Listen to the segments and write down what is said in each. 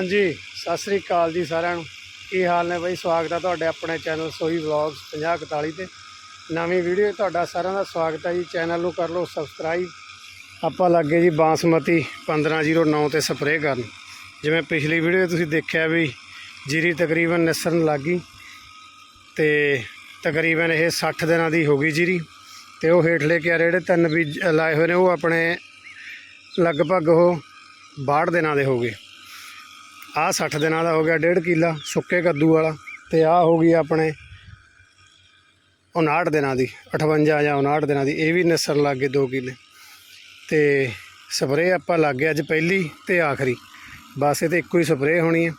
ਹਾਂਜੀ, ਸਤਿ ਸ੍ਰੀ ਅਕਾਲ ਜੀ ਸਾਰਿਆਂ ਨੂੰ। ਕੀ ਹਾਲ ਨੇ ਬਈ? ਸਵਾਗਤ ਹੈ ਤੁਹਾਡੇ ਆਪਣੇ ਚੈਨਲ ਸੋਈ ਵਲੌਗਸ 5041 ਤੇ। ਨਵੀਂ ਵੀਡੀਓ ਤੁਹਾਡਾ ਸਾਰਿਆਂ ਦਾ ਸਵਾਗਤ ਹੈ ਜੀ। ਚੈਨਲ ਨੂੰ ਕਰ ਲਓ ਸਬਸਕ੍ਰਾਈਬ। ਆਪਾਂ ਲੱਗੇ ਜੀ ਬਾਸਮਤੀ 1509 ਤੇ ਸਪਰੇਅ ਕਰਨ। ਜਿਵੇਂ ਪਿਛਲੀ ਵੀਡੀਓ ਤੁਸੀਂ ਦੇਖਿਆ ਵੀ ਜੀਰੀ ਤਕਰੀਬਨ ਨਿਸਰਨ ਲੱਗੀ ਤੇ ਤਕਰੀਬਨ ਇਹ 60 ਦਿਨਾਂ ਦੀ ਹੋ ਗਈ ਜੀਰੀ। ਤੇ ਉਹ ਹੇਠਲੇ ਕਿਆਰੇ ਜਿਹੜੇ ਤਿੰਨ ਬੀਜ ਲਾਏ ਹੋਏ ਨੇ, ਉਹ ਆਪਣੇ ਲਗਭਗ ਉਹ 62 ਦਿਨਾਂ ਦੇ ਹੋ ਗਏ। ਆਹ 60 ਦਿਨਾਂ ਦਾ ਹੋ ਗਿਆ, ਡੇਢ ਕਿੱਲਾ ਸੁੱਕੇ ਕੱਦੂ ਵਾਲਾ ਤੇ ਆਹ ਹੋ ਗਈ ਆਪਣੇ 59 ਦਿਨਾਂ ਦੀ 58 ਜਾਂ 59 ਦਿਨਾਂ ਦੀ, ਇਹ ਵੀ ਨਿਸਰ ਲੱਗ ਗਏ 2 ਕਿੱਲੇ। ਤੇ ਸਪਰੇਅ ਆਪਾਂ ਲੱਗ ਗਏ ਅੱਜ ਪਹਿਲੀ ਤੇ ਆਖਰੀ। ਬਸ ਇਹ ਤੇ ਇੱਕੋ ਹੀ ਸਪਰੇਅ ਹੋਣੀ ਹੈ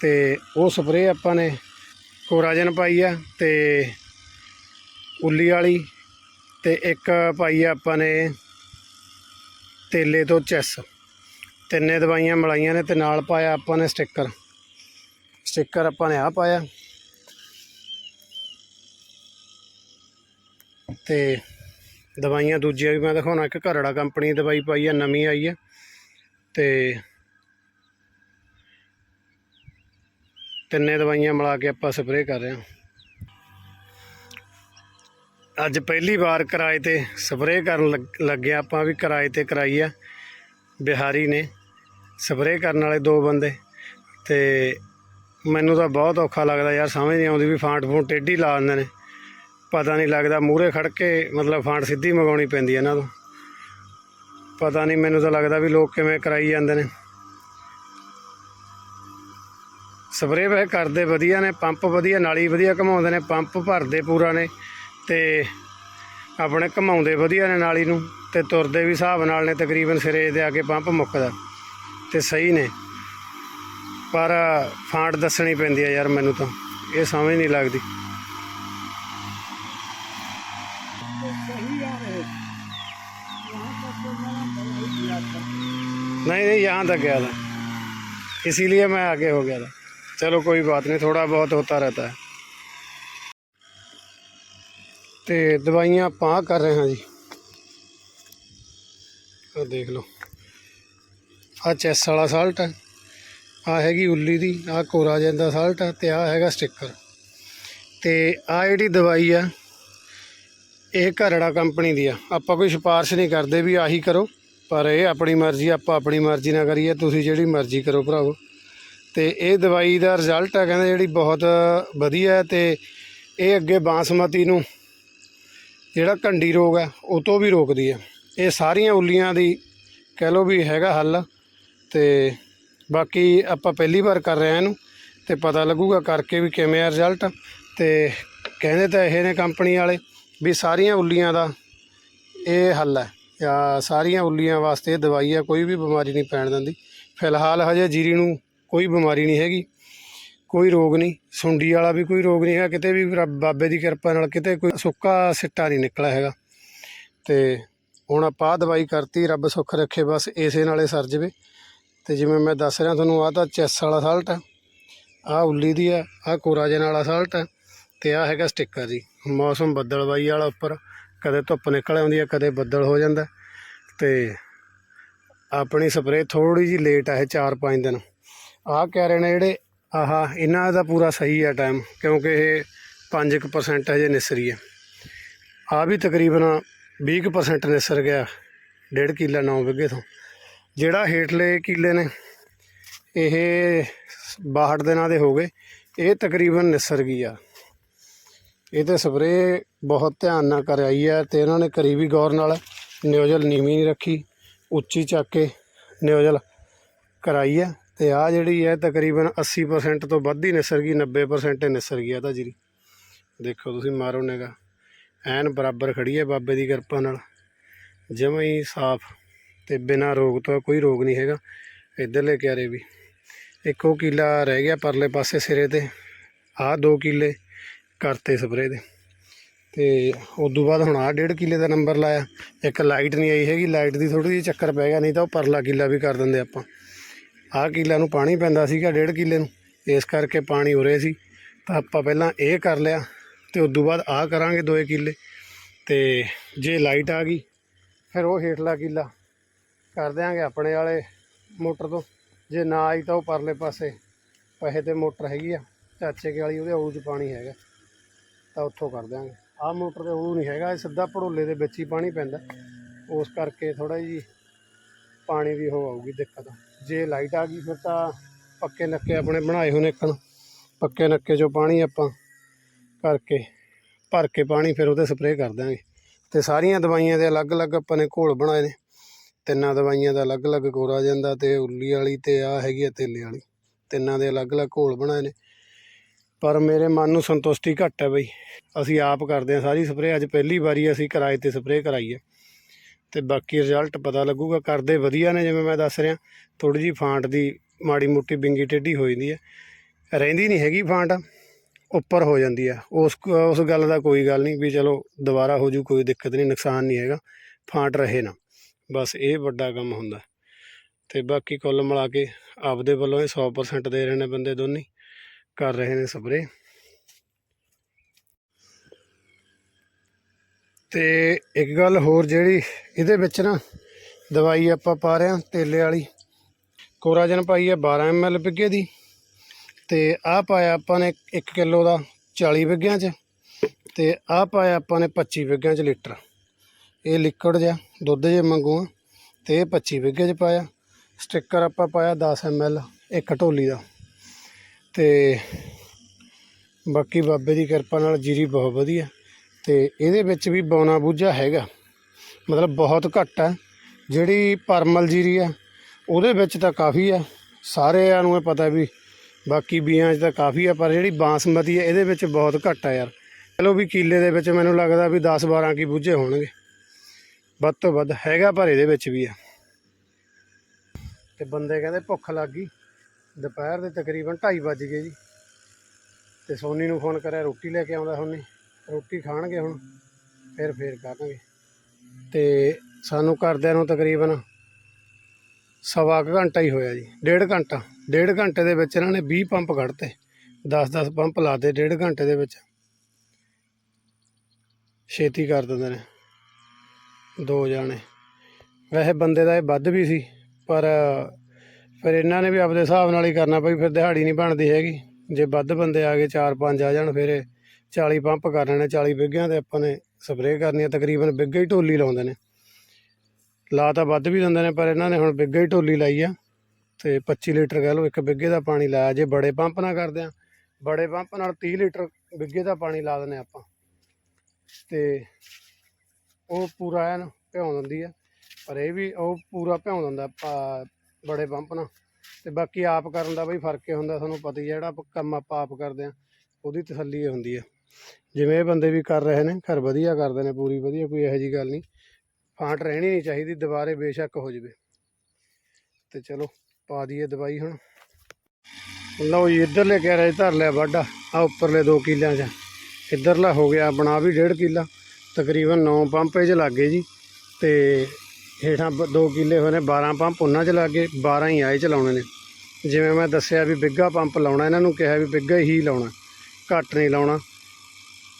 ਤੇ ਉਹ ਸਪਰੇਅ ਆਪਾਂ ਨੇ ਕੋਰਾਜਨ ਪਾਈ ਆ ਤੇ ਉੱਲੀ ਵਾਲੀ ਤੇ ਇੱਕ ਪਾਈ ਆ ਆਪਾਂ ਨੇ ਤੇਲੇ ਤੋਂ ਚੈਸ। ਤਿੰਨੇ ਦਵਾਈਆਂ ਮਲਾਈਆਂ ਨੇ ਤੇ ਨਾਲ ਪਾਇਆ ਆਪਾਂ ਨੇ ਸਟicker। ਸਟicker ਆਪਾਂ ਨੇ ਆ ਪਾਇਆ। ਤੇ ਦਵਾਈਆਂ ਦੂਜੀਆਂ ਵੀ ਮੈਂ ਦਿਖਾਉਣਾ, ਇੱਕ ਘਰੜਾ ਕੰਪਨੀ ਦੀ ਦਵਾਈ ਪਾਈ ਆ, ਨਵੀਂ ਆਈ ਆ। ਤੇ ਤਿੰਨੇ ਦਵਾਈਆਂ ਮਿਲਾ ਕੇ ਆਪਾਂ ਸਪਰੇਅ ਕਰ ਰਹੇ ਹਾਂ। ਅੱਜ ਪਹਿਲੀ ਵਾਰ ਕਿਰਾਏ ਤੇ ਸਪਰੇਅ ਕਰਨ ਲੱਗ- ਲੱਗੇ ਆਪਾਂ ਵੀ ਕਿਰਾਏ ਤੇ ਕਰਾਈ ਆ। ਬਿਹਾਰੀ ਨੇ ਸਪਰੇਅ ਕਰਨ ਵਾਲੇ ਦੋ ਬੰਦੇ ਤੇ ਮੈਨੂੰ ਤਾਂ ਬਹੁਤ ਔਖਾ ਲੱਗਦਾ ਯਾਰ, ਸਮਝ ਨਹੀਂ ਆਉਂਦੀ ਵੀ ਫਾਂਟ ਫੂਟ ਟੇਢੀ ਲਾ ਦਿੰਦੇ ਨੇ। ਪਤਾ ਨਹੀਂ ਲੱਗਦਾ ਮੂਹਰੇ ਖੜ ਕੇ ਮਤਲਬ ਫਾਂਟ ਸਿੱਧੀ ਮਗਾਉਣੀ ਪੈਂਦੀ ਇਹਨਾਂ ਤੋਂ। ਪਤਾ ਨਹੀਂ, ਮੈਨੂੰ ਤਾਂ ਲੱਗਦਾ ਵੀ ਲੋਕ ਕਿਵੇਂ ਕਰਾਈ ਜਾਂਦੇ ਨੇ। ਸਪਰੇਅ ਵੈਸੇ ਕਰਦੇ ਵਧੀਆ ਨੇ, ਪੰਪ ਵਧੀਆ, ਨਾਲੀ ਵਧੀਆ ਘਮਾਉਂਦੇ ਨੇ, ਪੰਪ ਭਰਦੇ ਪੂਰਾ ਨੇ ਤੇ ਆਪਣੇ ਘਮਾਉਂਦੇ ਵਧੀਆ ਨੇ ਨਾਲੀ ਨੂੰ ਤੇ ਤੁਰਦੇ ਵੀ ਹਿਸਾਬ ਨਾਲ ਨੇ ਤਕਰੀਬਨ ਸਿਰੇ ਦੇ ਆ ਕੇ ਪੰਪ ਮੁੱਕਦਾ। ਤੇ ਸਹੀ ਨੇ ਪਰ ਫਾਂਟ ਦੱਸਣੀ ਪੈਂਦੀ ਆ ਯਾਰ ਮੈਨੂੰ ਤਾਂ ਇਹ ਸਮਝ ਨਹੀਂ ਲੱਗਦੀ नहीं नहीं यहाँ तक गया था इसीलिए मैं आगे हो गया था चलो कोई बात नहीं थोड़ा बहुत होता रहता है ਤੇ ਦਵਾਈਆਂ ਆਪਾਂ ਕਰ ਰਹੇ ਹਾਂ ਜੀ ਆ ਦੇਖ ਲਓ ਆ ਚੈਸ ਵਾਲਾ ਸਾਲਟ ਹੈ ਆ ਹੈਗੀ ਉੱਲੀ ਦੀ, ਆ ਕੋਰਾ ਜਾਂਦਾ ਸਾਲਟ ਆ ਤੇ ਆ ਹੈਗਾ ਸਟicker ਤੇ ਆ ਜਿਹੜੀ ਦਵਾਈ ਆ, ਇਹ ਘਰੜਾ ਕੰਪਨੀ ਦੀ ਆ। ਆਪਾਂ ਕੋਈ ਸਿਫਾਰਿਸ਼ ਨਹੀਂ ਕਰਦੇ ਵੀ ਆਹੀ ਕਰੋ, ਪਰ ਇਹ ਆਪਣੀ ਮਰਜ਼ੀ, ਆਪਾਂ ਆਪਣੀ ਮਰਜ਼ੀ ਨਾਲ ਕਰੀਏ, ਤੁਸੀਂ ਜਿਹੜੀ ਮਰਜ਼ੀ ਕਰੋ ਭਰਾਵੋ। ਤੇ ਇਹ ਦਵਾਈ ਦਾ ਰਿਜ਼ਲਟ ਆ, ਕਹਿੰਦੇ ਜਿਹੜੀ ਬਹੁਤ ਵਧੀਆ ਹੈ ਤੇ ਇਹ ਅੱਗੇ ਬਾਸਮਤੀ ਨੂੰ ਜਿਹੜਾ ਕੰਡੀ ਰੋਗ ਹੈ ਉਹ ਤੋਂ ਵੀ ਰੋਕਦੀ ਹੈ ਇਹ ਸਾਰੀਆਂ ਉੱਲੀਆਂ ਦੀ ਕਹਿ ਲਓ ਵੀ ਹੈਗਾ ਹੱਲ। ਤੇ ਬਾਕੀ ਆਪਾਂ ਪਹਿਲੀ ਵਾਰ ਕਰ ਰਹੇ ਹਾਂ ਇਹਨੂੰ ਤੇ ਪਤਾ ਲੱਗੂਗਾ ਕਰਕੇ ਵੀ ਕਿਵੇਂ ਆ ਰਿਜ਼ਲਟ ਤੇ ਕਹਿੰਦੇ ਤਾਂ ਇਹ ਨੇ ਕੰਪਨੀ ਵਾਲੇ ਵੀ ਸਾਰੀਆਂ ਉੱਲੀਆਂ ਦਾ ਇਹ ਹੱਲ ਹੈ ਜਾਂ ਸਾਰੀਆਂ ਉੱਲੀਆਂ ਵਾਸਤੇ ਦਵਾਈ ਆ, ਕੋਈ ਵੀ ਬਿਮਾਰੀ ਨਹੀਂ ਪੈਣ ਦਿੰਦੀ। ਫਿਲਹਾਲ ਹਜੇ ਜੀਰੀ ਨੂੰ ਕੋਈ ਬਿਮਾਰੀ ਨਹੀਂ ਹੈਗੀ, ਕੋਈ ਰੋਗ ਨਹੀਂ। ਸੁੰਡੀ ਵਾਲਾ ਵੀ ਕੋਈ ਰੋਗ ਨਹੀਂ ਹੈ ਕਿਤੇ ਵੀ ਰੱਬ- ਬਾਬੇ ਦੀ ਕਿਰਪਾ ਨਾਲ ਕਿਤੇ ਕੋਈ ਸੁੱਕਾ ਸਿੱਟਾ ਨਹੀਂ ਨਿਕਲਿਆ ਹੈਗਾ। ਤੇ ਹੁਣ ਆਪਾਂ ਆਹ ਦਵਾਈ ਕਰਤੀ, ਰੱਬ ਸੁੱਖ ਰੱਖੇ, ਬਸ ਇਸੇ ਨਾਲੇ ਸਰ ਜਵੇ। ਅਤੇ ਜਿਵੇਂ ਮੈਂ ਦੱਸ ਰਿਹਾ ਤੁਹਾਨੂੰ, ਆਹ ਤਾਂ ਚੈਸ ਵਾਲਾ ਸਾਲਟ ਹੈ। ਆਹ ਉੱਲੀ ਦੀ ਹੈ, ਆਹ ਕੋਰਾਜਨ ਵਾਲਾ ਸਾਲਟ ਹੈ ਅਤੇ ਆਹ ਹੈਗਾ ਸਟicker ਜੀ। ਮੌਸਮ ਬੱਦਲਵਾਈ ਵਾਲਾ ਉੱਪਰ, ਕਦੇ ਧੁੱਪ ਨਿਕਲ ਆਉਂਦੀ ਹੈ, ਕਦੇ ਬੱਦਲ ਹੋ ਜਾਂਦਾ। ਤੇ ਆਪਣੀ ਸਪਰੇਅ ਥੋੜੀ ਜੀ ਲੇਟ ਆ ਇਹ 4-5 ਦਿਨ। ਆਹ ਕਹਿ ਰਹੇ ਨੇ ਜਿਹੜੇ, ਆਹ ਇਹਨਾਂ ਦਾ ਪੂਰਾ ਸਹੀ ਹੈ ਟਾਈਮ ਕਿਉਂਕਿ ਇਹ 5% ਹਜੇ ਨਿਸਰੀ ਹੈ। ਆ ਵੀ ਤਕਰੀਬਨ 20% ਨਿਸਰ ਗਿਆ, ਡੇਢ ਕਿੱਲਾ 9 ਵਿਗੇ ਤੋਂ। ਜਿਹੜਾ ਹੇਠਲੇ ਕਿੱਲੇ ਨੇ, ਇਹ 62 ਦਿਨਾਂ ਦੇ ਹੋ ਗਏ, ਇਹ ਤਕਰੀਬਨ ਨਿਸਰ ਗਈ ਆ। ਇਹ ਤੇ ਸਪਰੇਅ ਬਹੁਤ ਧਿਆਨ ਨਾਲ ਕਰਾਈ ਹੈ ਤੇ ਇਹਨਾਂ ਨੇ ਕਰੀ ਵੀ ਗੌਰ ਨਾਲ ਨਿਓਜ਼ਲ ਨੀਵੀਂ ਨਹੀਂ ਰੱਖੀ, ਉੱਚੀ ਚੱਕ ਕੇ ਨਿਓਜ਼ਲ ਕਰਾਈ ਹੈ ਤੇ ਆ ਜਿਹੜੀ ਹੈ ਤਕਰੀਬਨ 80% ਤੋਂ ਵੱਧ ਹੀ ਨਿਸਰ ਗਈ 90% ਹੀ ਨਿਸਰ ਗਈ ਆ ਤਾਂ ਜੀਰੀ ਦੇਖੋ ਤੁਸੀਂ ਮਾਰੋ ਨੇਗਾ ਐਨ ਬਰਾਬਰ ਖੜੀ ਹੈ ਬਾਬੇ ਦੀ ਕਿਰਪਾ ਨਾਲ, ਜਮਾਂ ਹੀ ਸਾਫ਼ ਤੇ ਬਿਨਾਂ ਰੋਗ ਤੋਂ ਕੋਈ ਰੋਗ ਨਹੀਂ ਹੈਗਾ। ਇੱਧਰਲੇ ਕਿਆਰੇ ਵੀ। ਇੱਕੋ ਕਿੱਲਾ ਰਹਿ ਗਿਆ ਪਰਲੇ ਪਾਸੇ ਸਿਰੇ ਤੇ। ਆਹ 2 ਕਿੱਲੇ ਕਰਤੇ ਸਪਰੇ ਦੇ। ਤੇ ਤੋਂ ਬਾਅਦ ਹੁਣ ਆਹ ਡੇਢ ਕਿੱਲੇ ਦਾ ਨੰਬਰ ਲਾਇਆ। ਇੱਕ ਲਾਈਟ ਨਹੀਂ ਆਈ ਹੈਗੀ। ਲਾਈਟ ਦੀ ਥੋੜੀ ਜਿਹੀ ਚੱਕਰ ਪੈ ਗਿਆ, ਨਹੀਂ ਤਾਂ ਉਹ ਪਰਲਾ ਕਿੱਲਾ ਵੀ ਕਰ ਦਿੰਦੇ ਆਪਾਂ। ਆਹ ਕਿੱਲਾ ਨੂੰ ਪਾਣੀ ਪੈਂਦਾ ਸੀਗਾ ਡੇਢ ਕਿੱਲੇ ਨੂੰ। ਇਸ ਕਰਕੇ ਪਾਣੀ ਉਰੇ ਸੀ। ਤਾਂ ਆਪਾਂ ਪਹਿਲਾਂ ਇਹ ਕਰ ਲਿਆ ਤੇ ਉਦੋਂ ਬਾਅਦ ਆਹ ਕਰਾਂਗੇ ਦੋਏ ਕਿੱਲੇ। ਤੇ ਜੇ ਲਾਈਟ ਆ ਗਈ, ਫਿਰ ਉਹ ਹੇਠਲਾ ਕਿੱਲਾ ਕਰ ਦਿਆਂਗੇ ਆਪਣੇ ਵਾਲੇ ਮੋਟਰ ਤੋਂ। ਜੇ ਨਾ ਆਈ ਤਾਂ ਉਹ ਪਰਲੇ ਪਾਸੇ ਪੈਸੇ ਤੇ ਮੋਟਰ ਹੈਗੀ ਆ, ਚਾਚੇ ਕੇ ਵਾਲੀ ਉਹਦੇ ਉਹ 'ਚ ਪਾਣੀ ਹੈਗਾ। ਤਾਂ ਉੱਥੋਂ ਕਰ ਦਿਆਂਗੇ। ਆਹ ਮੋਟਰ ਤੇ ਉਹ ਨਹੀਂ ਹੈਗਾ, ਇਹ ਸਿੱਧਾ ਭੜੋਲੇ ਦੇ ਵਿੱਚ ਹੀ ਪਾਣੀ ਪੈਂਦਾ। ਉਸ ਕਰਕੇ ਥੋੜਾ ਜੀ ਪਾਣੀ ਦੀ ਹੋ ਆਊਗੀ ਦਿੱਕਤ। ਜੇ ਲਾਈਟ ਆ ਗਈ ਫਿਰ ਤਾਂ ਪੱਕੇ ਨੱਕੇ ਆਪਣੇ ਬਣਾਏ ਹੋਏ ਨੇ ਇੱਕਣ ਪੱਕੇ ਨੱਕੇ 'ਚੋਂ ਪਾਣੀ ਆਪਾਂ ਕਰਕੇ ਭਰ ਕੇ ਪਾਣੀ ਫਿਰ ਉਹਦੇ ਸਪਰੇਅ ਕਰ ਦਾਂਗੇ ਤੇ ਸਾਰੀਆਂ ਦਵਾਈਆਂ ਦੇ ਅਲੱਗ-ਅਲੱਗ ਆਪਾਂ ਨੇ ਘੋਲ ਬਣਾਏ ਨੇ। ਤਿੰਨਾਂ ਦਵਾਈਆਂ ਦਾ ਅਲੱਗ-ਅਲੱਗ ਕੋਰਾ ਜਾਂਦਾ ਤੇ ਉੱਲੀ ਵਾਲੀ ਤੇ ਆ ਹੈਗੀ ਆ ਤੇਲੇ ਵਾਲੀ। ਤਿੰਨਾਂ ਦੇ ਅਲੱਗ-ਅਲੱਗ ਘੋਲ ਬਣਾਏ ਨੇ। ਪਰ ਮੇਰੇ ਮਨ ਨੂੰ ਸੰਤੁਸ਼ਟੀ ਘੱਟ ਹੈ ਬਈ। ਅਸੀਂ ਆਪ ਕਰਦੇ ਹਾਂ ਸਾਰੀ ਸਪਰੇਅ, ਅੱਜ ਪਹਿਲੀ ਵਾਰੀ ਅਸੀਂ ਕਿਰਾਏ ਤੇ ਸਪਰੇਅ ਕਰਾਈ ਹੈ ਤੇ ਬਾਕੀ ਰਿਜ਼ਲਟ ਪਤਾ ਲੱਗੂਗਾ, ਕਰਦੇ ਵਧੀਆ ਨੇ ਜਿਵੇਂ ਮੈਂ ਦੱਸ ਰਿਹਾ। ਥੋੜੀ ਜੀ ਫਾਂਟ ਦੀ ਮਾੜੀ ਮੋਟੀ ਬਿੰਗੀ ਟੇਢੀ ਹੋ ਜਾਂਦੀ ਹੈ ਰਹਿੰਦੀ ਨਹੀਂ ਹੈਗੀ ਫਾਂਟ, ਉੱਪਰ ਹੋ ਜਾਂਦੀ ਆ। ਉਸ ਉਸ ਗੱਲ ਦਾ ਕੋਈ ਗੱਲ ਨਹੀਂ ਵੀ ਚਲੋ ਦੁਬਾਰਾ ਹੋ ਜੂ, ਕੋਈ ਦਿੱਕਤ ਨਹੀਂ, ਨੁਕਸਾਨ ਨਹੀਂ ਹੈਗਾ। ਫਾਂਟ ਰਹੇ ਨਾ। ਬਸ ਇਹ ਵੱਡਾ ਕੰਮ ਹੁੰਦਾ। ਤੇ ਬਾਕੀ ਕੁੱਲ ਮਿਲਾ ਕੇ ਆਪਦੇ ਵੱਲੋਂ ਇਹ 100% ਦੇ ਰਹੇ ਨੇ ਬੰਦੇ ਦੋਨੇ, ਕਰ ਰਹੇ ਨੇ ਸਪਰੇ ਤੇ ਇੱਕ ਗੱਲ ਹੋਰ ਜਿਹੜੀ ਇਹਦੇ ਵਿੱਚ ਨਾ ਦਵਾਈ ਆਪਾਂ ਪਾ ਰਹੇ ਹਾਂ, ਤੇਲੇ ਵਾਲੀ। ਕੋਰਾਜਨ ਪਾਈ ਹੈ 12 ml ਬਿੱਗੇ ਦੀ। ਤੇ ਆਹ ਪਾਇਆ ਆਪਾਂ ਨੇ 1 ਕਿਲੋ ਦਾ 40 ਬਿੱਗਿਆਂ 'ਚ। ਤੇ ਆਹ ਪਾਇਆ ਆਪਾਂ ਨੇ 25 ਬਿੱਗਿਆਂ 'ਚ ਲੀਟਰ। ਇਹ ਲਿਕਵਿਡ ਜਿਹਾ, ਦੁੱਧ ਜੇ ਮੰਗੂ ਆ ਤੇ ਇਹ 25 ਬਿੱਗੇ 'ਚ ਪਾਇਆ। ਸਟicker ਆਪਾਂ ਪਾਇਆ 10 ml ਇੱਕ ਢੋਲੀ ਦਾ। ਤੇ ਬਾਕੀ ਬਾਬੇ ਦੀ ਕਿਰਪਾ ਨਾਲ ਜੀਰੀ ਬਹੁਤ ਵਧੀਆ। ਤੇ ਇਹਦੇ ਵਿੱਚ ਵੀ ਬੌਨਾ ਬੂਝਾ ਹੈਗਾ। ਮਤਲਬ ਬਹੁਤ ਘੱਟ ਹੈ ਜਿਹੜੀ ਪਰਮਲ ਜੀਰੀ ਆ, ਉਹਦੇ ਵਿੱਚ ਤਾਂ ਕਾਫੀ ਆ। ਸਾਰਿਆਂ ਨੂੰ ਇਹ ਪਤਾ ਵੀ ਬਾਕੀ ਬੀਆਂ 'ਚ ਤਾਂ ਕਾਫੀ ਆ, ਪਰ ਜਿਹੜੀ ਬਾਸਮਤੀ ਆ, ਇਹਦੇ ਵਿੱਚ ਬਹੁਤ ਘੱਟ ਆ ਯਾਰ। ਚਲੋ ਵੀ ਕੀਲੇ ਦੇ ਵਿੱਚ ਮੈਨੂੰ ਲੱਗਦਾ ਵੀ 10 12 ਕੀ ਬੂਝੇ ਹੋਣਗੇ। ਵੱਧ ਤੋਂ ਵੱਧ ਹੈਗਾ ਪਰ ਇਹਦੇ ਵਿੱਚ ਵੀ ਆ। ਤੇ ਬੰਦੇ ਕਹਿੰਦੇ ਭੁੱਖ ਲੱਗ ਗਈ। ਦੁਪਹਿਰ ਦੇ ਤਕਰੀਬਨ 2:30 ਵੱਜ ਗਏ ਜੀ। ਤੇ ਸੋਨੀ ਨੂੰ ਫੋਨ ਕਰਿਆ, ਰੋਟੀ ਲੈ ਕੇ ਆਉਂਦਾ ਸੋਨੀ। ਰੋਟੀ ਖਾਣਗੇ ਹੁਣ, ਫਿਰ ਫੇਰ ਕਰਾਂਗੇ ਤੇ ਸਾਨੂੰ ਕਰਦਿਆਂ ਨੂੰ ਤਕਰੀਬਨ ਸਵਾ ਕੁ ਘੰਟਾ ਹੀ ਹੋਇਆ ਜੀ, ਡੇਢ ਘੰਟਾ। ਡੇਢ ਘੰਟੇ ਦੇ ਵਿੱਚ ਇਹਨਾਂ ਨੇ 20 ਪੰਪ ਕੱਢਤੇ। 10-10 ਪੰਪ ਲਾਤੇ ਡੇਢ ਘੰਟੇ ਦੇ ਵਿੱਚ। ਛੇਤੀ ਕਰ ਦਿੰਦੇ ਨੇ। ਦੋ ਜਾਣੇ। ਵੈਸੇ ਬੰਦੇ ਦਾ ਇਹ ਵੱਧ ਵੀ ਸੀ, ਪਰ ਫਿਰ ਇਹਨਾਂ ਨੇ ਵੀ ਆਪਦੇ ਹਿਸਾਬ ਨਾਲ ਹੀ ਕਰਨਾ ਪਈ ਫਿਰ ਦਿਹਾੜੀ ਨਹੀਂ ਬਣਦੀ ਹੈਗੀ। ਜੇ ਵੱਧ ਬੰਦੇ ਆ ਗਏ 4-5 ਆ ਜਾਣ, ਫਿਰ ਇਹ 40 ਪੰਪ ਕਰ ਲੈਣੇ 40 ਬਿੱਗਿਆਂ ਤੇ ਆਪਾਂ ਨੇ ਸਪਰੇਅ ਕਰਨੀ ਹੈ ਤਕਰੀਬਨ ਬਿੱਗਾ ਹੀ ਢੋਲੀ ਲਾਉਂਦੇ ਨੇ। ਲਾ ਤਾਂ ਵੱਧ ਵੀ ਦਿੰਦੇ ਨੇ, ਪਰ ਇਹਨਾਂ ਨੇ ਹੁਣ ਬਿੱਗਾ ਹੀ ਢੋਲੀ ਲਾਈ ਆ। ਤੇ 25 ਲੀਟਰ ਕਹਿ ਲਓ, ਇੱਕ ਬਿੱਗੇ ਦਾ ਪਾਣੀ ਲਾਇਆ। ਜੇ ਬੜੇ ਪੰਪ ਨਾਲ ਕਰਦੇ ਆ, ਬੜੇ ਪੰਪ ਨਾਲ 30 ਲੀਟਰ ਬਿੱਗੇ ਦਾ ਪਾਣੀ ਲਾ ਦਿੰਦੇ ਆਪਾਂ। ਤੇ ਉਹ ਪੂਰਾ ਐਨ ਭਿਉਂ ਦਿੰਦੀ ਆ, ਪਰ ਇਹ ਵੀ ਉਹ ਪੂਰਾ ਭਿਉਂ ਦਿੰਦਾ ਪਾ- ਬੜੇ ਪੰਪ ਨਾਲ। ਤੇ ਬਾਕੀ ਆਪ ਕਰਨ ਦਾ ਬਈ ਫ਼ਰਕ ਹੀ ਹੁੰਦਾ, ਤੁਹਾਨੂੰ ਪਤਾ ਹੀ ਆ ਜਿਹੜਾ ਆਪਾਂ ਕੰਮ ਆਪਾਂ ਆਪ ਕਰਦੇ ਆ, ਉਹਦੀ ਤਸੱਲੀ ਇਹ ਹੁੰਦੀ ਆ। ਜਿਵੇਂ ਇਹ ਬੰਦੇ ਵੀ ਕਰ ਰਹੇ ਨੇ, ਘਰ ਵਧੀਆ ਕਰਦੇ ਨੇ, ਪੂਰੀ ਵਧੀਆ, ਕੋਈ ਇਹੋ ਜੀ ਗੱਲ ਨਹੀਂ। ਫਾਂਟ ਰਹਿਣੀ ਨਹੀਂ ਚਾਹੀਦੀ, ਦੁਬਾਰੇ ਬੇਸ਼ੱਕ ਹੋ ਜਾਵੇ। ਤੇ ਚਲੋ, ਪਾ ਦਈਏ ਦਵਾਈ ਹੁਣ। ਲਓ ਜੀ, ਇੱਧਰਲੇ ਕਹਿ ਧਰ ਲਿਆ ਵਾਢਾ। ਆ ਉੱਪਰਲੇ 2 ਕਿੱਲਿਆਂ 'ਚ। ਇੱਧਰਲਾ ਹੋ ਗਿਆ, ਆਪਣਾ ਵੀ 1.5 ਕਿੱਲਾ। ਤਕਰੀਬਨ 9 ਪੰਪ ਇਹ 'ਚ ਲੱਗ ਗਏ ਜੀ ਤੇ ਹੇਠਾਂ 2 ਕਿੱਲੇ ਹੋਏ ਨੇ 12 ਪੰਪ ਉਹਨਾਂ 'ਚ ਲੱਗ ਗਏ 12 ਹੀ ਆਏ ਚਲਾਉਣੇ ਨੇ। ਜਿਵੇਂ ਮੈਂ ਦੱਸਿਆ ਵੀ ਬਿੱਗਾ ਪੰਪ ਲਾਉਣਾ, ਇਹਨਾਂ ਨੂੰ ਕਿਹਾ ਵੀ ਬਿੱਗਾ ਹੀ ਲਾਉਣਾ, ਘੱਟ ਨਹੀਂ ਲਾਉਣਾ।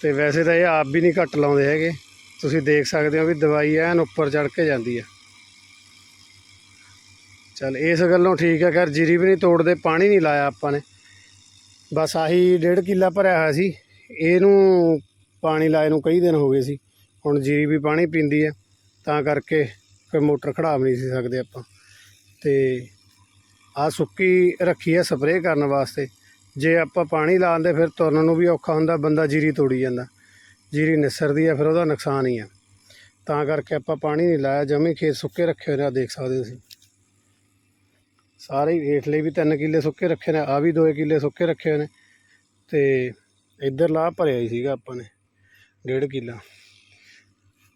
ਤੇ ਵੈਸੇ ਤਾਂ ਇਹ ਆਪ ਵੀ ਨਹੀਂ ਘੱਟ ਲਾਉਂਦੇ ਹੈਗੇ। ਤੁਸੀਂ ਦੇਖ ਸਕਦੇ ਹੋ ਵੀ ਦਵਾਈ ਐਨ ਉੱਪਰ ਚੜ ਕੇ ਜਾਂਦੀ ਆ। ਚਲ ਇਸ ਗੱਲੋਂ ਠੀਕ ਹੈ ਖੈਰ ਜੀਰੀ ਵੀ ਨਹੀਂ ਤੋੜਦੇ, ਪਾਣੀ ਨਹੀਂ ਲਾਇਆ ਆਪਾਂ ਨੇ। ਬਸ ਆਹੀ ਡੇਢ ਕਿੱਲਾ ਭਰਿਆ ਹੋਇਆ ਸੀ। ਇਹਨੂੰ ਪਾਣੀ ਲਾਏ ਨੂੰ ਕਈ ਦਿਨ ਹੋ ਗਏ ਸੀ। ਹੁਣ ਜੀਰੀ ਵੀ ਪਾਣੀ ਪੀਂਦੀ ਹੈ, ਤਾਂ ਕਰਕੇ ਕੋਈ ਮੋਟਰ ਖੜਾ ਵੀ ਨਹੀਂ ਸੀ ਸਕਦੇ ਆਪਾਂ। ਤੇ ਆ ਸੁੱਕੀ ਰੱਖੀ ਹੈ ਸਪਰੇਅ ਕਰਨ ਵਾਸਤੇ। ਜੇ ਆਪਾਂ ਪਾਣੀ ਲਾਉਂਦੇ ਫਿਰ ਤੁਰਨ ਨੂੰ ਵੀ ਔਖਾ ਹੁੰਦਾ, ਬੰਦਾ ਜੀਰੀ ਤੋੜੀ ਜਾਂਦਾ। ਜੀਰੀ ਨਿਸਰਦੀ ਹੈ, ਫਿਰ ਉਹਦਾ ਨੁਕਸਾਨ ਹੀ ਆ ਤਾਂ ਕਰਕੇ ਆਪਾਂ ਪਾਣੀ ਨਹੀਂ ਲਾਇਆ, ਜਮੀ ਖੇਤ ਸੁੱਕੇ ਰੱਖੇ ਹੋਏ ਨੇ ਆ ਦੇਖ ਸਕਦੇ ਹੋ ਤੁਸੀਂ। ਸਾਰੇ ਹੇਠਲੇ ਵੀ 3 ਕਿੱਲੇ ਸੁੱਕੇ ਰੱਖੇ ਨੇ ਆ ਵੀ 2 ਕਿੱਲੇ ਸੁੱਕੇ ਰੱਖੇ ਹੋਏ ਨੇ। ਤੇ ਇੱਧਰ ਲਾ ਭਰਿਆ ਹੀ ਸੀਗਾ ਆਪਾਂ ਨੇ, ਡੇਢ ਕਿੱਲਾ।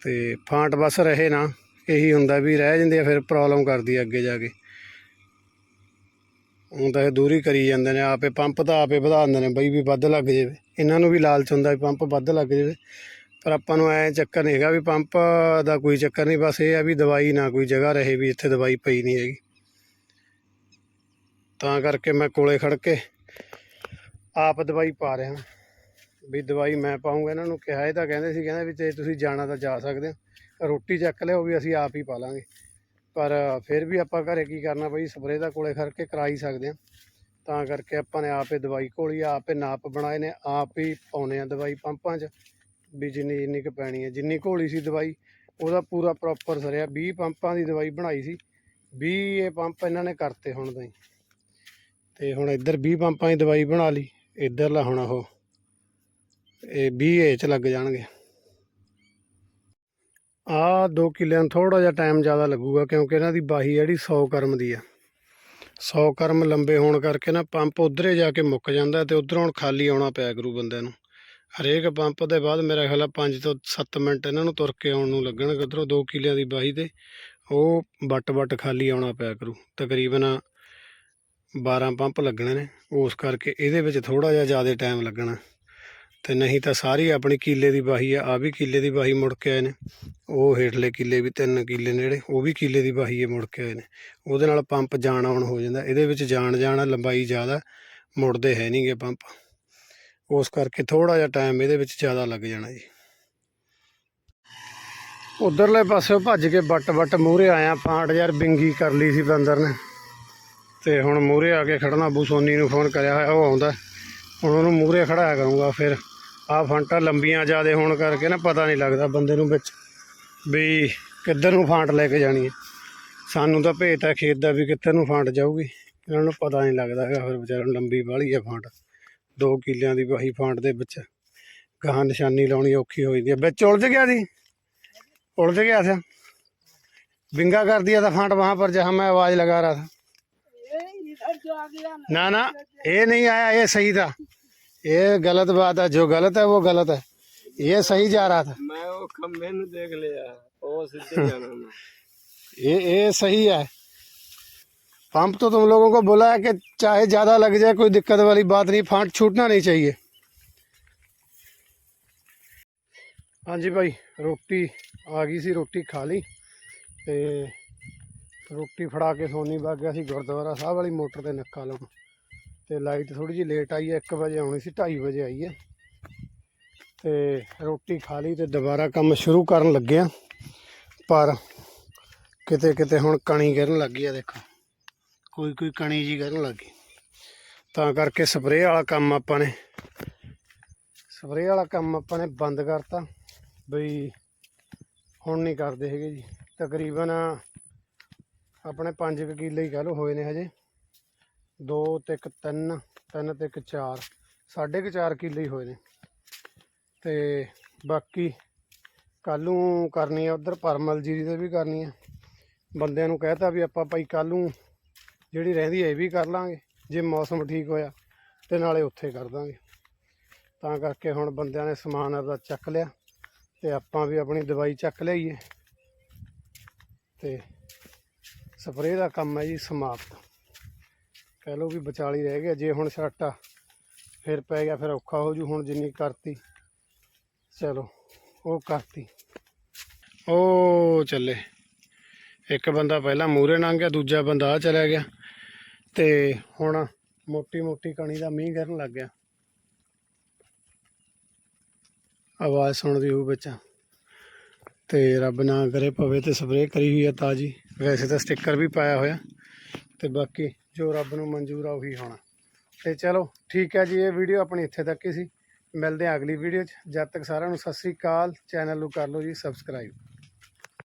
ਤੇ ਫਾਂਟ ਬਸ ਰਹੇ ਨਾ, ਇਹੀ ਹੁੰਦਾ ਵੀ ਰਹਿ ਜਾਂਦੇ ਆ, ਫਿਰ ਪ੍ਰੋਬਲਮ ਕਰਦੀ ਆ ਅੱਗੇ ਜਾ ਕੇ। ਹੁਣ ਤਾਂ ਇਹ ਦੂਰੀ ਕਰੀ ਜਾਂਦੇ ਨੇ, ਆਪੇ ਪੰਪ ਤਾਂ ਆਪੇ ਵਧਾ ਦਿੰਦੇ ਨੇ, ਬਈ ਵੀ ਵੱਧ ਲੱਗ ਜਾਵੇ। ਇਹਨਾਂ ਨੂੰ ਵੀ ਲਾਲਚ ਹੁੰਦਾ ਵੀ ਪੰਪ ਵੱਧ ਲੱਗ ਜਾਵੇ। ਪਰ ਆਪਾਂ ਨੂੰ ਐ ਚੱਕਰ ਨਹੀਂ ਹੈਗਾ ਵੀ ਪੰਪ ਦਾ ਕੋਈ ਚੱਕਰ ਨਹੀਂ, ਬਸ ਇਹ ਆ ਵੀ ਦਵਾਈ ਨਾ ਕੋਈ ਜਗ੍ਹਾ ਰਹੇ ਵੀ ਇੱਥੇ ਦਵਾਈ ਪਈ ਨਹੀਂ ਹੈਗੀ। ਤਾਂ ਕਰਕੇ ਮੈਂ ਕੋਲੇ ਖੜ ਕੇ ਆਪ ਦਵਾਈ ਪਾ ਰਿਹਾ। ਵੀ ਦਵਾਈ ਮੈਂ ਪਾਉਂਗਾ। ਇਹਨਾਂ ਨੂੰ ਕਿਹਾ ਇਹ ਤਾਂ ਕਹਿੰਦੇ ਸੀ ਕਹਿੰਦੇ ਵੀ ਜੇ ਤੁਸੀਂ ਜਾਣਾ ਤਾਂ ਜਾ ਸਕਦੇ ਹੋ। ਰੋਟੀ ਚੱਕ ਲਿਓ ਵੀ ਅਸੀਂ ਆਪ ਹੀ ਪਾ ਲਾਂਗੇ। ਪਰ ਫਿਰ ਵੀ ਆਪਾਂ ਘਰੇ ਕੀ ਕਰਨਾ ਬਈ ਸਪਰੇਅ ਦਾ ਕੋਲੇ ਕਰਕੇ ਕਰਾ ਹੀ ਸਕਦੇ ਆ ਤਾਂ ਕਰਕੇ ਆਪਾਂ ਨੇ ਆਪੇ ਦਵਾਈ ਘੋਲੀ ਆ, ਆਪੇ ਨਾਪ ਬਣਾਏ ਨੇ ਆਪ ਹੀ ਪਾਉਨੇ ਆ ਦਵਾਈ ਪੰਪਾਂ 'ਚ। ਵੀ ਜਿੰਨੀ ਜਿੰਨੀ ਕੁ ਪੈਣੀ ਹੈ ਜਿੰਨੀ ਘੋਲੀ ਸੀ ਦਵਾਈ ਉਹਦਾ ਪੂਰਾ ਪ੍ਰੋਪਰ ਸਰਿਆ। 20 ਪੰਪਾਂ ਦੀ ਦਵਾਈ ਬਣਾਈ ਸੀ। 20 ਇਹ ਪੰਪ ਇਹਨਾਂ ਨੇ ਕਰਤੇ ਹੁਣ ਤਾਈ। ਤੇ ਹੁਣ ਇੱਧਰ 20 ਪੰਪਾਂ ਦੀ ਦਵਾਈ ਬਣਾ ਲਈ। ਇੱਧਰਲਾ ਹੁਣ ਉਹ ਇਹ 20 ਏ 'ਚ ਲੱਗ ਜਾਣਗੇ। ਆ 2 ਕਿੱਲਿਆਂ ਨੂੰ ਥੋੜਾ ਜਿਹਾ ਟਾਈਮ ਜ਼ਿਆਦਾ ਲੱਗੂਗਾ ਕਿਉਂਕਿ ਇਹਨਾਂ ਦੀ ਬਾਹੀ ਜਿਹੜੀ 100 ਕਰਮ ਦੀ ਆ। 100 ਕਰਮ ਲੰਬੇ ਹੋਣ ਕਰਕੇ ਨਾ ਪੰਪ ਉਧਰੇ ਜਾ ਕੇ ਮੁੱਕ ਜਾਂਦਾ ਤੇ ਉਧਰੋਂ ਹੁਣ ਖਾਲੀ ਆਉਣਾ ਪਿਆ ਕਰੂ ਬੰਦਿਆਂ ਨੂੰ। ਹਰੇਕ ਪੰਪ ਦੇ ਬਾਅਦ ਮੇਰਾ ਖਿਆਲ ਆ 5 ਤੋਂ 7 ਮਿੰਟ ਇਹਨਾਂ ਨੂੰ ਤੁਰ ਕੇ ਆਉਣ ਨੂੰ ਲੱਗਣਗੇ ਉਧਰੋਂ 2 ਕਿੱਲਿਆਂ ਦੀ ਬਾਹੀ ਤੇ ਉਹ ਵੱਟ ਵੱਟ ਖਾਲੀ ਆਉਣਾ ਪਿਆ ਕਰੂ। ਤਕਰੀਬਨ 12 ਪੰਪ ਲੱਗਣੇ ਨੇ। ਉਸ ਕਰਕੇ ਇਹਦੇ ਵਿੱਚ ਥੋੜਾ ਜਿਹਾ ਜ਼ਿਆਦਾ ਟਾਈਮ ਲੱਗਣਾ। ਤੇ ਨਹੀਂ ਤਾਂ ਸਾਰੀ ਆਪਣੀ ਕਿੱਲੇ ਦੀ ਬਾਹੀ ਆ ਆ ਵੀ ਕਿੱਲੇ ਦੀ ਬਾਹੀ ਮੁੜ ਕੇ ਆਏ ਨੇ। ਉਹ ਹੇਠਲੇ ਕਿੱਲੇ ਵੀ ਤਿੰਨ ਕਿੱਲੇ ਨੇ ਜਿਹੜੇ, ਉਹ ਵੀ ਕਿੱਲੇ ਦੀ ਬਾਹੀ ਏ ਮੁੜ ਕੇ ਆਏ ਨੇ। ਉਹਦੇ ਨਾਲ ਪੰਪ ਜਾਣ ਆਉਣ ਹੋ ਜਾਂਦਾ। ਇਹਦੇ ਵਿੱਚ ਜਾਣ ਜਾਣਾ ਲੰਬਾਈ ਜ਼ਿਆਦਾ ਮੁੜਦੇ ਹੈ ਨਹੀਂਗੇ ਪੰਪ। ਉਸ ਕਰਕੇ ਥੋੜਾ ਜਿਹਾ ਟਾਈਮ ਇਹਦੇ ਵਿੱਚ ਜ਼ਿਆਦਾ ਲੱਗ ਜਾਣਾ ਜੀ। ਉਧਰਲੇ ਪਾਸੇ ਭੱਜ ਕੇ ਬੱਟ ਬੱਟ ਮੂਹਰੇ ਆਇਆ ਪਾਂਟ ਯਾਰ ਬਿੰਗੀ ਕਰ ਲਈ ਸੀ ਬੰਦਰ ਨੇ। ਤੇ ਹੁਣ ਮੂਹਰੇ ਆ ਕੇ ਖੜਨਾ ਅਬੂ ਸੋਨੀ ਨੂੰ ਫੋਨ ਕਰਿਆ ਹੋਇਆ, ਉਹ ਆਉਂਦਾ। ਹੁਣ ਉਹਨੂੰ ਮੂਹਰੇ ਖੜਾਇਆ ਕਰੂੰਗਾ ਫਿਰ। ਆਹ ਫਾਂਟਾਂ ਲੰਬੀਆਂ ਜ਼ਿਆਦੇ ਹੋਣ ਕਰਕੇ ਨਾ ਪਤਾ ਨਹੀਂ ਲੱਗਦਾ ਬੰਦੇ ਨੂੰ ਵਿੱਚ ਵੀ ਕਿੱਧਰ ਨੂੰ ਫਾਂਟ ਲੈ ਕੇ ਜਾਣੀ ਹੈ ਸਾਨੂੰ ਤਾਂ ਭੇਤ ਹੈ ਖੇਤ ਦਾ ਵੀ ਕਿੱਧਰ ਨੂੰ ਫਾਂਟ ਜਾਊਗੀ ਇਹਨਾਂ ਨੂੰ ਪਤਾ ਨਹੀਂ ਲੱਗਦਾ ਹੈਗਾ ਫਿਰ ਵਿਚਾਰਿਆਂ ਨੂੰ ਲੰਬੀ ਬਾਹਲੀ ਹੈ ਫਾਂਟ ਦੋ ਕਿੱਲਿਆਂ ਦੀ ਵਾਹੀ ਫਾਂਟ ਦੇ ਵਿੱਚ ਗਾਹਾਂ ਨਿਸ਼ਾਨੀ ਲਾਉਣੀ ਔਖੀ ਹੋ ਜਾਂਦੀ ਹੈ ਵਿੱਚ ਉਲਝ ਗਿਆ ਸੀ ਉਲਝ ਗਿਆ ਸੀ बिंगा कर दिया था फांट वहां पर जहाँ मैं आवाज लगा रहा था ना ना ये नहीं आया ये सही था ये गलत बात है जो गलत है वो गलत है ये सही जा रहा था ਮੈਂ ਉਹ ਖੰਭੇ ਨੂੰ ਦੇਖ ਲਿਆ ਉਹ ਸਿੱਧੇ ਜਾਣਾ ਮੈਂ ये ये सही है पंप तो तुम लोगों को बोला है कि चाहे ज्यादा लग जाए कोई दिक्कत वाली बात नहीं फांट छूटना नहीं चाहिए हाँ जी भाई रोटी आ गई सी रोटी खा ली ਤੇ ਰੋਟੀ ਫੜਾ ਕੇ ਸੋਨੀ ਵਗ ਗਿਆ ਸੀ ਗੁਰਦੁਆਰਾ ਸਾਹਿਬ ਵਾਲੀ ਮੋਟਰ ਤੇ ਨੱਕਾ ਲਾਉਣ ਤੇ ਲਾਈਟ ਥੋੜੀ ਜਿਹੀ ਲੇਟ ਆਈ ਹੈ 1 ਵਜੇ ਆਉਣੀ ਸੀ 2:30 ਵਜੇ ਆਈ ਹੈ। ਤੇ ਰੋਟੀ ਖਾ ਲਈ ਤੇ ਦੁਬਾਰਾ ਕੰਮ ਸ਼ੁਰੂ ਕਰਨ ਲੱਗੇ ਆ ਪਰ ਕਿਤੇ ਕਿਤੇ ਹੁਣ ਕਣੀ ਗਿਰਨ ਲੱਗੀ ਆ ਦੇਖੋ। ਕੋਈ ਕੋਈ ਕਣੀ ਜੀ ਗਿਰਨ ਲੱਗੀ ਤਾਂ ਕਰਕੇ ਸਪਰੇਅ ਵਾਲਾ ਕੰਮ ਆਪਾਂ ਨੇ, ਸਪਰੇਅ ਵਾਲਾ ਕੰਮ ਆਪਾਂ ਨੇ ਬੰਦ ਕਰਤਾ, ਬਈ ਹੁਣ ਨਹੀਂ ਕਰਦੇ ਹੈਗੇ ਜੀ। ਤਕਰੀਬਨ ਆਪਣੇ 5 ਕਿੱਲੇ ਹੀ ਕਹ ਲਓ ਹੋਏ ਨੇ ਹਜੇ। 2 ਤੇ ਇੱਕ 3 3 ਤੇ ਇੱਕ 4 ਸਾਢੇ ਕੁ 4 ਕਿੱਲੇ ਹੀ ਹੋਏ ਨੇ। ਤੇ ਬਾਕੀ ਕੱਲ ਨੂੰ ਕਰਨੀ ਆ ਉਧਰ ਪਰਮਲ ਜੀਰੀ ਤੇ ਵੀ ਕਰਨੀ ਆ। ਬੰਦਿਆਂ ਨੂੰ ਕਹਿਤਾ ਵੀ ਆਪਾਂ ਭਾਈ ਕੱਲ ਨੂੰ ਜਿਹੜੀ ਰਹਿੰਦੀ ਹੈ ਇਹ ਵੀ ਕਰ ਲਾਂਗੇ, ਜੇ ਮੌਸਮ ਠੀਕ ਹੋਇਆ ਤੇ ਨਾਲੇ ਉੱਥੇ ਕਰ ਦਾਂਗੇ। ਤਾਂ ਕਰਕੇ ਹੁਣ ਬੰਦਿਆਂ ਨੇ ਸਮਾਨ ਆਪਦਾ ਚੱਕ ਲਿਆ ਤੇ ਆਪਾਂ ਵੀ ਆਪਣੀ ਦਵਾਈ ਚੱਕ ਲਈਏ ਤੇ ਸਪਰੇਅ ਦਾ ਕੰਮ ਹੈ ਜੀ ਸਮਾਪਤ। ਕਹਿ ਲਓ ਵੀ ਵਿਚਾਲੀ ਰਹਿ ਗਿਆ, ਜੇ ਹੁਣ ਛੱਟਾ ਫਿਰ ਪੈ ਗਿਆ, ਫਿਰ ਔਖਾ ਹੋ ਜੂ, ਹੁਣ ਜਿੰਨੀ ਕਰਤੀ। ਚਲੋ, ਉਹ ਕਰਤੀ। ਉਹ ਚੱਲੇ। ਇੱਕ ਬੰਦਾ ਪਹਿਲਾਂ ਮੂਰੇ ਲੰਘ ਗਿਆ, ਦੂਜਾ ਬੰਦਾ ਆ ਚਲਾ ਗਿਆ। ਤੇ ਹੁਣ ਮੋਟੀ ਮੋਟੀ ਕਣੀ ਦਾ ਮੀਂਹ ਗਿਰਨ ਲੱਗ ਗਿਆ। ਆਵਾਜ਼ ਸੁਣਦੀ ਹੋਊ ਬੱਚਾ। ਤੇ ਰੱਬ ਨਾ ਕਰੇ, ਪਵੇ ਤੇ ਸਪਰੇਅ ਕਰੀ ਹੋਈ ਆ ਤਾਜੀ। ਵੈਸੇ ਤਾਂ ਸਟicker ਵੀ ਪਾਇਆ ਹੋਇਆ। ਤੇ ਬਾਕੀ ਜੋ ਰੱਬ ਨੂੰ ਮਨਜ਼ੂਰ ਆ ਉਹੀ ਹੋਣਾ। ਤੇ ਚਲੋ ਠੀਕ ਹੈ ਜੀ, ਇਹ ਵੀਡੀਓ ਆਪਣੀ ਇੱਥੇ ਤੱਕ ਹੀ ਸੀ। ਮਿਲਦੇ ਹਾਂ ਅਗਲੀ ਵੀਡੀਓ 'ਚ। ਜਦ ਤੱਕ ਸਾਰਿਆਂ ਨੂੰ ਸਤਿ ਸ੍ਰੀ ਅਕਾਲ। ਚੈਨਲ ਨੂੰ ਕਰ ਲਓ ਜੀ ਸਬਸਕ੍ਰਾਈਬ